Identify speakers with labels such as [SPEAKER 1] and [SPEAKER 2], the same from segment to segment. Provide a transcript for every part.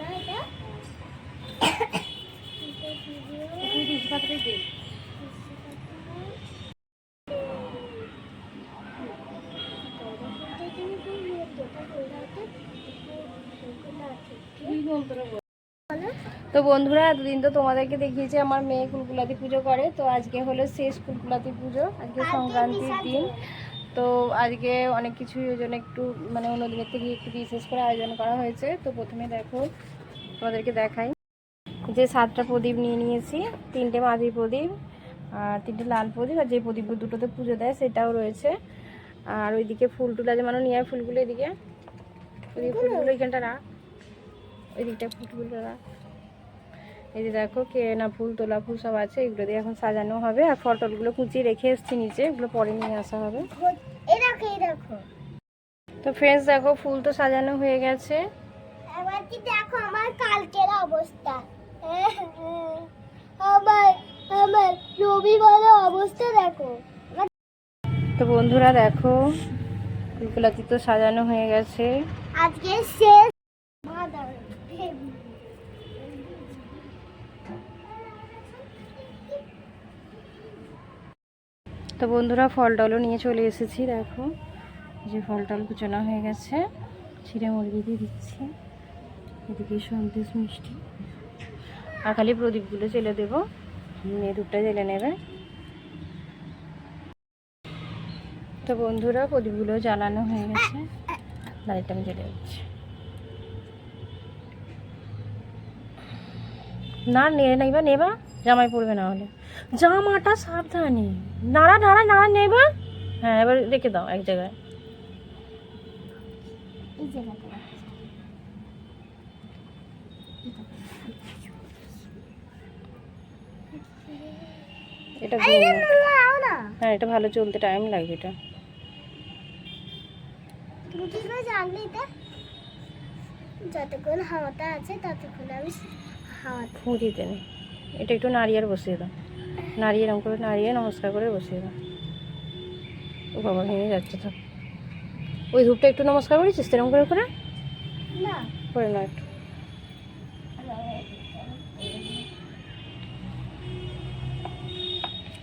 [SPEAKER 1] না এটা
[SPEAKER 2] তো বন্ধুরা এতদিন তো তোমাদেরকে দেখিয়েছি আমার মেয়ে কুলকুলাতি পুজো করে। তো আজকে হলো শেষ কুলকুলাতি পুজো আজকে সংক্রান্তির দিন। তো আজকে অনেক কিছুই ওই জন্য একটু মানে অন্য দিনের থেকে একটু বিশেষ করে আয়োজন করা হয়েছে। তো প্রথমে দেখো, তোমাদেরকে দেখাই। যে সাতটা প্রদীপ নিয়ে নিয়েছি, তিনটে মাটির প্রদীপ, আর তিনটে লাল প্রদীপ, আর যে প্রদীপগুলো দুটোতে পুজো দেয় সেটাও রয়েছে। আর ওইদিকে ফুল টুল আছে মানে নিয়ে ফুলগুলো এদিকে। ওইদিকে ফুলগুলো এইখানটা রাখ। ওই দিকটা ফুলগুলো রাখ। এই যে দেখো কে না ফুল তোলা ফুল সব আছে এগুলো দিয়ে এখন সাজানো হবে। আর ফটলগুলো কুচিয়ে রেখে এসছি নিচে এগুলো পরে নিয়ে আসা হবে।
[SPEAKER 1] এই দেখো
[SPEAKER 2] তো ফ্রেন্ডস দেখো ফুল তো সাজানো হয়ে গেছে।
[SPEAKER 1] এবার কি দেখো আমার কালকের অবস্থা। আমার আমার রবিবারের অবস্থা দেখো।
[SPEAKER 2] তো বন্ধুরা দেখো ফুলগুলাতি তো সাজানো হয়ে গেছে।
[SPEAKER 1] আজকে শেষ
[SPEAKER 2] তো বন্ধুরা ফল টলও নিয়ে চলে এসেছি, দেখো। যে ফল টল কুচানো হয়ে গেছে, ছিঁড়ে মুরগি দিয়ে দিচ্ছি। এদিকে সন্দেশ মিষ্টি। আর খালি প্রদীপগুলো জেলে দেবো, মেয়ে দুধটা জেলে নেবে। তো বন্ধুরা, প্রদীপগুলো জ্বালানো হয়ে গেছে। লাইটটা আমি জ্বেলে দিচ্ছি। না নেবা নেবা। জামাই পড়বে না হলে। জামাটা সাবধানে। নাড়া নাড়া নাড়া নেবা? হ্যাঁ এবার রেখে দাও এক জায়গায়। এটা হ্যাঁ এটা ভালো চলতে টাইম লাগবে এটা।
[SPEAKER 1] তুমি কি করে জানলে এটা? যতক্ষণ হাওয়াটা আছে ততক্ষণ আমি হাওয়া
[SPEAKER 2] ফু দিতে নেই এটা একটু নারিয়ের বসিয়ে দাও। নারিয়ে এরকম করে নাড়িয়ে নমস্কার করে বসিয়ে দাও। ও বাবা ভেঙে যাচ্ছে তো। ওই ধূপটা একটু নমস্কার করেছিস এরকম করে করে? করে না একটু।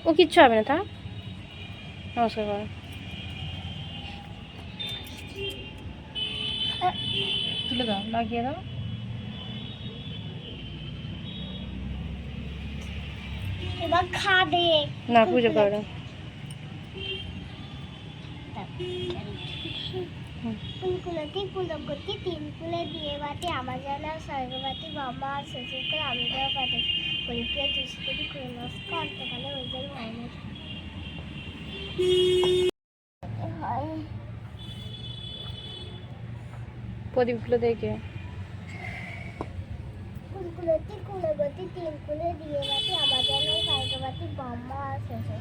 [SPEAKER 2] ও কিচ্ছু হবে না তা নমস্কার করো। তুলে দাও লাগিয়ে দাও
[SPEAKER 1] এবার খাবে।
[SPEAKER 2] না পুজো করো।
[SPEAKER 1] ফুলকুলতি ফুলকতি তিন ফুলে দিয়ে বাটি আমার জানা স্বর্গবাতি বাবা করে আমি দেওয়া পাঠে পরীক্ষা দুষ্করি করে নমস্কার অন্তকালে ওই জন্য
[SPEAKER 2] প্রদীপগুলো দেখে।
[SPEAKER 1] ফুলকুলতি কুলগতি তিন ফুলে দিয়ে বাটি আমার জানা স্বর্গবাতি বাবা আর শ্বশুর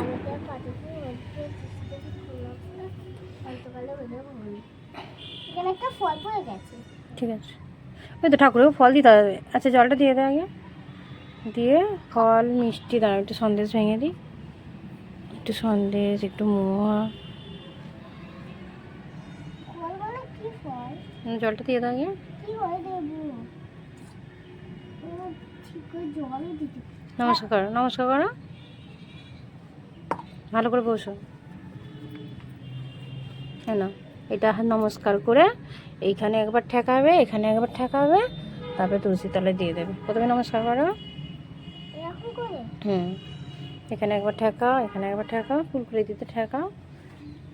[SPEAKER 1] আমি দেওয়া পাঠে পরীক্ষা দুষ্করি করে নমস্কার অন্তকালে ওই জন্য এখানে একটা ফল পড়ে গেছে।
[SPEAKER 2] ঠিক আছে। ওই তো ঠাকুরেও ফল দিতে হবে। আচ্ছা জলটা দিয়ে দে আগে। দিয়ে ফল মিষ্টি দাঁড়া একটু সন্দেশ ভেঙে দিই। একটু সন্দেশ একটু মোয়া।
[SPEAKER 1] ফল মানে
[SPEAKER 2] জলটা দিয়ে দাও আগে
[SPEAKER 1] কি হয় দেবো ও ঠিক করে জলও দিতে
[SPEAKER 2] নমস্কার করো নমস্কার করো। ভালো করে বসো। হ্যাঁ না এটা নমস্কার করে এইখানে একবার ঠেকাবে এখানে একবার ঠেকাবে তারপরে তুলসী তলায় দিয়ে দেবে। প্রথমে নমস্কার করো। হুম এখানে একবার ঠেকাও এখানে একবার ঠেকাও ফুলকুলি দিতে ঠেকাও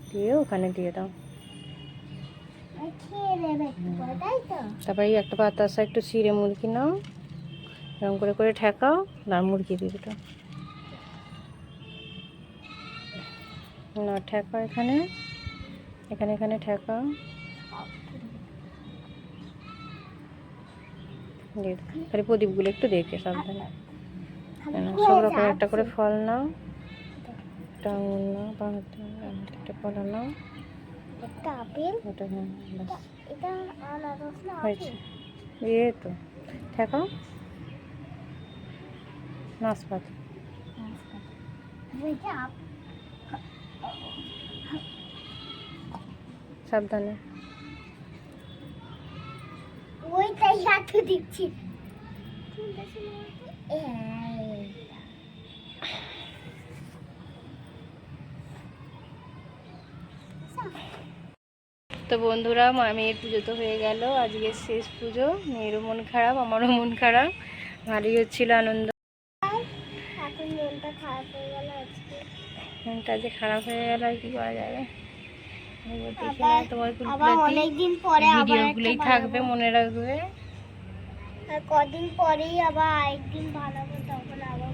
[SPEAKER 2] দিয়ে ওখানে দিয়ে দাও।
[SPEAKER 1] নেবে একটু করে তাই তো?
[SPEAKER 2] তারপরে এই একটা ছিঁড়ে মুরগি নাও। এরকম করে করে ঠেকাও আর মুরগি দিয়ে দিতো না ঠেকাও এখানে। এখানে এখানে ঠেকাও। খালি প্রদীপগুলো একটু দেখে সাবধানে। সব রকম একটা করে ফল নাও। একটা আঙুর নাও বা একটা কলা নাও। হ্যাঁ হয়েছে। ইয়ে তো ঠেকাও। নাশপাতি সাবধানে।
[SPEAKER 1] ওইটাই একটু দিচ্ছি।
[SPEAKER 2] তো বন্ধুরা মেয়ের পুজো তো হয়ে গেল। আজকে শেষ পুজো। মেয়েরও মন খারাপ আমারও মন খারাপ। ভালোই হচ্ছিল আনন্দ
[SPEAKER 1] মনটা খারাপ হয়ে গেল
[SPEAKER 2] যে খারাপ হয়ে গেল আর কি করা যাবে? না তোমার
[SPEAKER 1] অনেকদিন পরে
[SPEAKER 2] ভিডিওগুলোই থাকবে মনে রাখবে।
[SPEAKER 1] আর কদিন পরেই আবার আরেকদিন বানাবো তখন আবার